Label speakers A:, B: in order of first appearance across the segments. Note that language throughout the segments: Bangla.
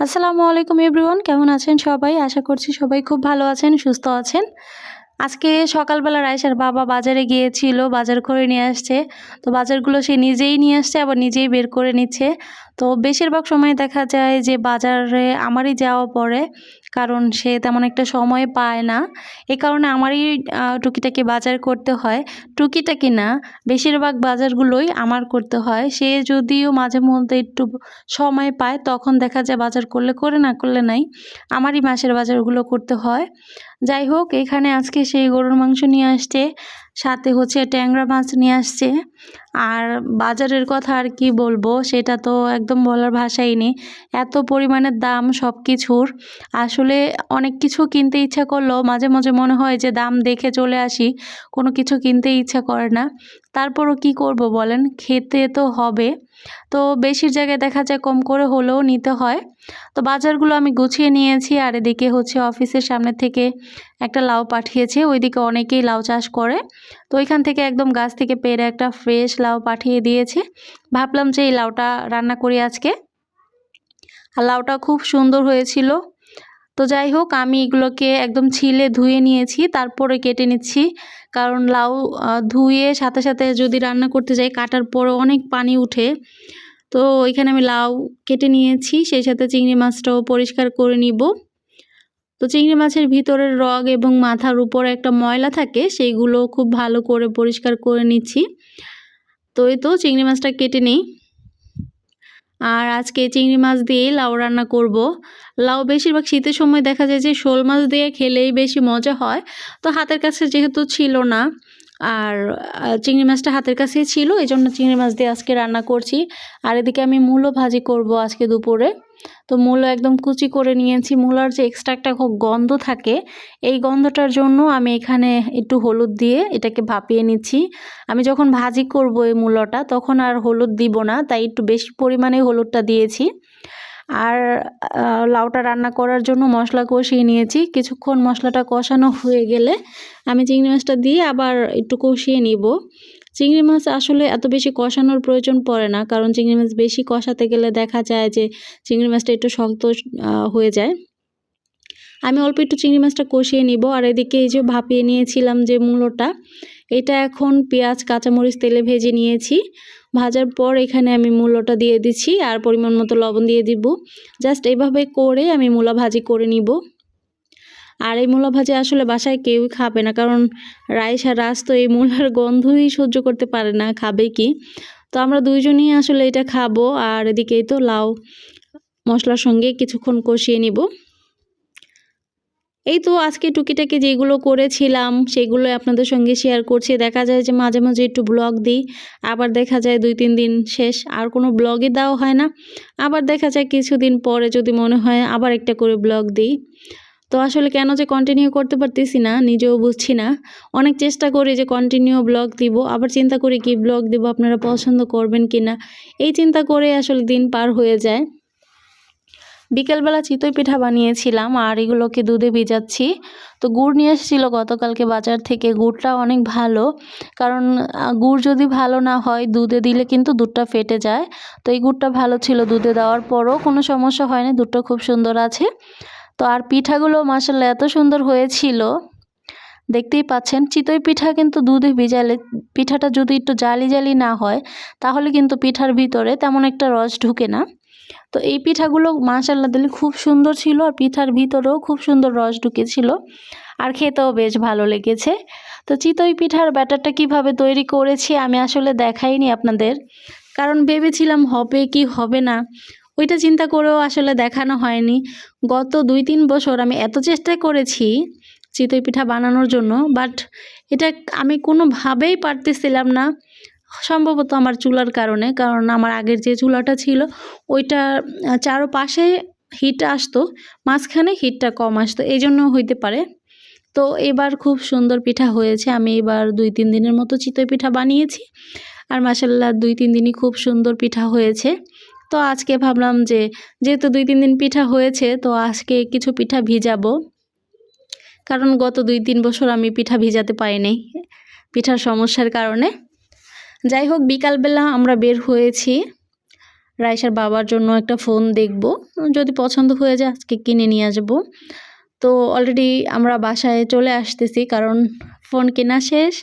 A: আসসালামু আলাইকুম এভরিওয়ান, কেমন আছেন সবাই? আশা করছি সবাই খুব ভালো আছেন, সুস্থ আছেন। আজকে সকালবেলা রায়সার বাবা বাজারে গিয়েছিল, বাজার করে নিয়ে আসছে। তো বাজারগুলো সে নিজেই নিয়ে আসছে, আবার নিজেই বের করে নিচ্ছে। তো বেশিরভাগ সময় দেখা যায় যে বাজারে আমারই যাওয়া পড়ে। কারণ সে তেমন একটা সময় পায় না। এ কারণে আমারই টুকিটাকে বাজার করতে হয়। টুকিটাকি না, বেশিরভাগ বাজারগুলোই আমার করতে হয়। সে যদিও মাঝে মধ্যে একটু সময় পায়, তখন দেখা যায় বাজার করলে, করে না করলে নাই। আমারই মাসের বাজারগুলো করতে হয়। যাই হোক, এখানে আজকে সেই গরুর মাংস নিয়ে আসছে। সাথে হচ্ছে ট্যাংরা মাছ নিয়ে আসছে। আর বাজারের কথা আর কি বলব, সেটা তো একদম বলার ভাষাই নেই। এত পরিমাণের দাম সব কিছুর আসলে অনেক কিছু কিনতে ইচ্ছা করলেও মাঝে মাঝে মনে হয় যে দাম দেখে চলে আসি, কোনো কিছু কিনতে ইচ্ছা করে না। তারপরও কি করব বলেন? খেতে তো হবে। তো বেশির জায়গায় দেখা যায় কম করে হলেও নিতে হয়। তো বাজারগুলো আমি গুছিয়ে নিয়েছি আর এদিকে হচ্ছে অফিসের সামনে থেকে একটা লাউ পাঠিয়েছে। ওইদিকে অনেকেই লাউ চাষ করে। তো ওইখান থেকে একদম গাছ থেকে পেরে একটা ফ্রেশ লাউ পাঠিয়ে দিয়েছে। ভাবলাম যে এই লাউটা রান্না করি আজকে। আর লাউটা খুব সুন্দর হয়েছিল। তো যাই হোক, আমি এগুলোকে একদম ছিলে ধুয়ে নিয়েছি। তারপরে কেটে নিচ্ছি। কারণ লাউ ধুয়ে সাথে সাথে যদি রান্না করতে যাই, কাটার পর অনেক পানি উঠে। তো এখানে আমি লাউ কেটে নিয়েছি, সেই সাথে চিংড়ি মাছটাও পরিষ্কার করে নিব। তো চিংড়ি মাছের ভিতরের রগ এবং মাথার উপর একটা ময়লা থাকে, সেইগুলো খুব ভালো করে পরিষ্কার করে নিচ্ছি। তো এই তো চিংড়ি মাছটা কেটে নিই। আর আজকে চিংড়ি মাছ দিয়ে লাউ রান্না করব। লাউ বেশিরভাগ শীতের সময় দেখা যায় যে শোল মাছ দিয়ে খেলেই বেশি মজা হয়। তো হাতের কাছে যেহেতু ছিল না, আর চিংড়ি মাছটা হাতের কাছেই ছিল এই জন্য চিংড়ি মাছ দিয়ে আজকে রান্না করছি। আর এদিকে আমি মূলো ভাজি করব আজকে দুপুরে। তো মূলো একদম কুচি করে নিয়েছি। মূলার যে এক্সট্রা একটা গন্ধ থাকে, এই গন্ধটার জন্য আমি এখানে একটু হলুদ দিয়ে এটাকে ভাপিয়ে নিচ্ছি। আমি যখন ভাজি করব এই মূলোটা, তখন আর হলুদ দিব না, তাই একটু বেশি পরিমাণে হলুদটা দিয়েছি। আর লাউটা রান্না করার জন্য মশলা কষিয়ে নিয়েছি। কিছুক্ষণ মশলাটা কষানো হয়ে গেলে আমি চিংড়ি মাছটা দিয়ে আবার একটু কষিয়ে নিব। চিংড়ি মাছ আসলে এত বেশি কষানোর প্রয়োজন পড়ে না, কারণ চিংড়ি মাছ বেশি কষাতে গেলে দেখা যায় যে চিংড়ি মাছটা একটু শক্ত হয়ে যায়। আমি অল্প একটু চিংড়ি মাছটা কষিয়ে নিব, আর এদিকে এই যে ভাপিয়ে নিয়েছিলাম যে মূলোটা, এটা এখন পেঁয়াজ, কাঁচামরিচ, তেলে ভেজে নিয়েছি। ভাজার পর এখানে আমি মূলোটা দিয়ে দিচ্ছি, আর পরিমাণ মতো লবণ দিয়ে দিব। জাস্ট এইভাবে করে আমি মূলা ভাজি করে নিব। আর এই মূলা ভাজি আসলে বাসায় কেউই খাবে না, কারণ রাইস আর রাস তো এই মূলার গন্ধই সহ্য করতে পারে না, খাবে কি? তো আমরা দুইজনই আসলে এটা খাব, আর এদিকেই তো লাউ মশলার সঙ্গে কিছুক্ষণ কষিয়ে নিব। এই তো আজকে টুকিটাকি যেগুলো করেছিলাম সেগুলো আপনাদের সঙ্গে শেয়ার করছি। দেখা যায় যে মাঝে মাঝে একটু ব্লগ দিই, আবার দেখা যায় দুই তিন দিন শেষ, আর কোনো ব্লগই দেওয়া হয় না। আবার দেখা যায় কিছুদিন পরে যদি মনে হয় আবার একটা করে ব্লগ দিই। তো আসলে কেন যে কন্টিনিউ করতে পারতেছি না, নিজেও বুঝছি না। অনেক চেষ্টা করি যে কন্টিনিউ ব্লগ দিব, আবার চিন্তা করি কি ব্লগ দিব, আপনারা পছন্দ করবেন কি না এই চিন্তা করে আসলে দিন পার হয়ে যায়। বিকেলবেলা চিতই পিঠা বানিয়েছিলাম, আর এগুলোকে দুধে ভিজাচ্ছি। তো গুড় নিয়ে এসেছিল গতকালকে বাজার থেকে, গুড়টা অনেক ভালো। কারণ গুড় যদি ভালো না হয়, দুধে দিলে কিন্তু দুধটা ফেটে যায়। তো এই গুড়টা ভালো ছিল দুধে দেওয়ার পরও, কোনো সমস্যা হয়নি, দুধটা খুব সুন্দর আছে। তো আর পিঠাগুলো মাসাল্লাহ এত সুন্দর হয়েছিল। দেখতেই পাচ্ছেন, চিতই পিঠা কিন্তু দুধে ভিজালে, পিঠাটা যদি একটু জালি জালি না হয়, তাহলে কিন্তু পিঠার ভিতরে তেমন একটা রস ঢুকে না। তো এই পিঠাগুলো মাশাল্লাহ দিলে খুব সুন্দর ছিল, আর পিঠার ভিতরেও খুব সুন্দর রস ঢুকেছিল। আর খেতেও বেশ ভালো লেগেছে। তো চিতই পিঠার ব্যাটারটা কীভাবে তৈরি করেছি আমি আসলে দেখাইনি আপনাদের। কারণ ভেবেছিলাম হবে কি হবে না। ওইটা চিন্তা করেও আসলে দেখানো হয়নি। গত দুই তিন বছর আমি এত চেষ্টা করেছি চিতই পিঠা বানানোর জন্য বাট এটা আমি কোনোভাবেই পারতেছিলাম না। সম্ভবত আমার চুলার কারণে, কারণ আমার আগের যে চুলাটা ছিল, ওইটা চারোপাশে হিট আসতো, মাঝখানে হিটটা কম আসতো এই জন্য হইতে পারে। তো এবার খুব সুন্দর পিঠা হয়েছে, আমি এবার দুই তিন দিনের মতো চিতই পিঠা বানিয়েছি। আর মাসাল্লাহ দুই তিন দিনই খুব সুন্দর পিঠা হয়েছে। তো আজকে ভাবলাম যে, যেহেতু দুই তিন দিন পিঠা হয়েছে, তো আজকে কিছু পিঠা ভিজাবো। কারণ গত দুই তিন বছর আমি পিঠা ভিজাতে পারিনি পিঠার সমস্যার কারণে। যাই হোক, বিকালবেলা আমরা বের হয়েছি। রাইসার বাবার জন্য একটা ফোন দেখব। যদি পছন্দ হয়ে যায়, আজকে কিনে নিয়ে আসব। তো অলরেডি আমরা বাসায় চলে আসতেছি, কারণ ফোন কেনা শেষ।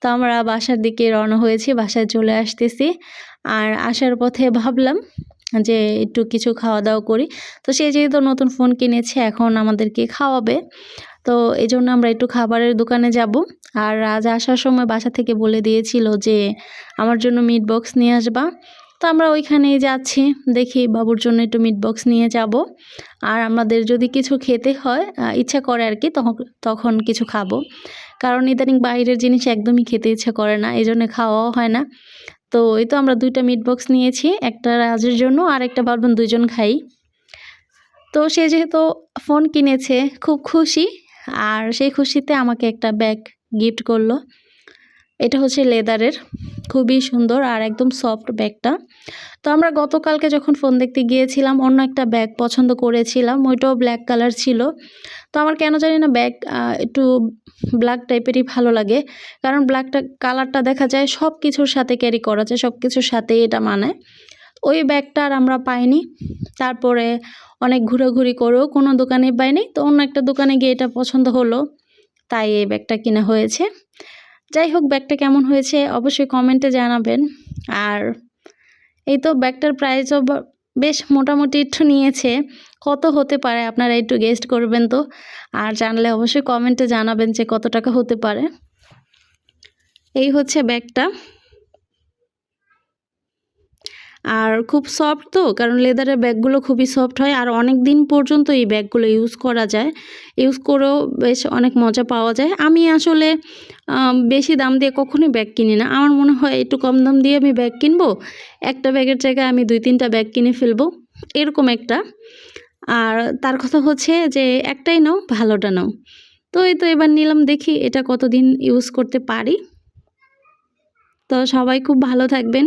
A: তো আমরা বাসার দিকে রওনা হয়েছি, বাসায় চলে আসতেছি। আর আসার পথে ভাবলাম যে একটু কিছু খাওয়া দাওয়া করি। তো সে যেহেতু নতুন ফোন কিনেছে, এখন আমাদেরকে খাওয়াবে। তো এই জন্য আমরা একটু খাবারের দোকানে যাব। আর আজ আসার সময় বাসা থেকে বলে দিয়েছিল যে, আমার জন্য মিট বক্স নিয়ে আসবা। তো আমরা ওইখানেই যাচ্ছি, দেখি বাবুর জন্য একটু মিট বক্স নিয়ে যাব। আর আমাদের যদি কিছু খেতে হয় ইচ্ছা করে আর কি, তখন তখন কিছু খাব। কারণ ইদানিং বাইরের জিনিস একদমই খেতে ইচ্ছা করে না এই জন্য খাওয়াও হয় না। তো ওই তো আমরা দুইটা মিট বক্স নিয়েছি, একটা রাজের জন্য আর একটা ভাবলাম দুজন খাই। তো সে যেহেতু ফোন কিনেছে, খুব খুশি, আর সেই খুশিতে আমাকে একটা ব্যাগ গিফট করল। এটা হচ্ছে লেদারের। খুবই সুন্দর আর একদম সফট ব্যাগটা। তো আমরা গতকালকে যখন ফোন দেখতে গিয়েছিলাম, অন্য একটা ব্যাগ পছন্দ করেছিলাম, ওইটাও ব্ল্যাক কালার ছিল। তো আমার কেন জানি না ব্যাগ একটু ব্ল্যাক টাইপেরই ভালো লাগে। কারণ ব্ল্যাকটা, কালারটা দেখা যায় সব কিছুর সাথে ক্যারি করা যায় সব কিছুর সাথেই এটা মানায় ওই ব্যাগটা আর আমরা পাইনি। তারপরে অনেক ঘোরাঘুরি করেও কোনো দোকানে পাইনি। তো অন্য একটা দোকানে গিয়ে এটা পছন্দ হলো। তাই এই ব্যাগটা কেনা হয়েছে। যাই হোক, ব্যাগটা কেমন হয়েছে অবশ্যই কমেন্টে জানাবেন। আর এই তো ব্যাগটার প্রাইসও বেশ মোটামুটি একটু নিয়েছে। কত হতে পারে আপনারা একটু গেস্ট করবেন তো? আর জানলে অবশ্যই কমেন্টে জানাবেন যে কত টাকা হতে পারে। এই হচ্ছে ব্যাগটা। আর খুব সফট তো, কারণ লেদারের ব্যাগগুলো খুবই সফট হয়। আর অনেক দিন পর্যন্ত এই ব্যাগগুলো ইউজ করা যায়। ইউজ করেও বেশ অনেক মজা পাওয়া যায়। আমি আসলে বেশি দাম দিয়ে কখনোই ব্যাগ কিনি না। আমার মনে হয় একটু কম দাম দিয়ে আমি ব্যাগ কিনবো। একটা ব্যাগের জায়গায় আমি দুই তিনটা ব্যাগ কিনে ফেলব। এরকম একটা। আর তার কথা হচ্ছে যে, একটাই নাও, ভালোটা নাও। তো এই তো এবার নিলাম, দেখি এটা কতদিন ইউজ করতে পারি। তো সবাই খুব ভালো থাকবেন।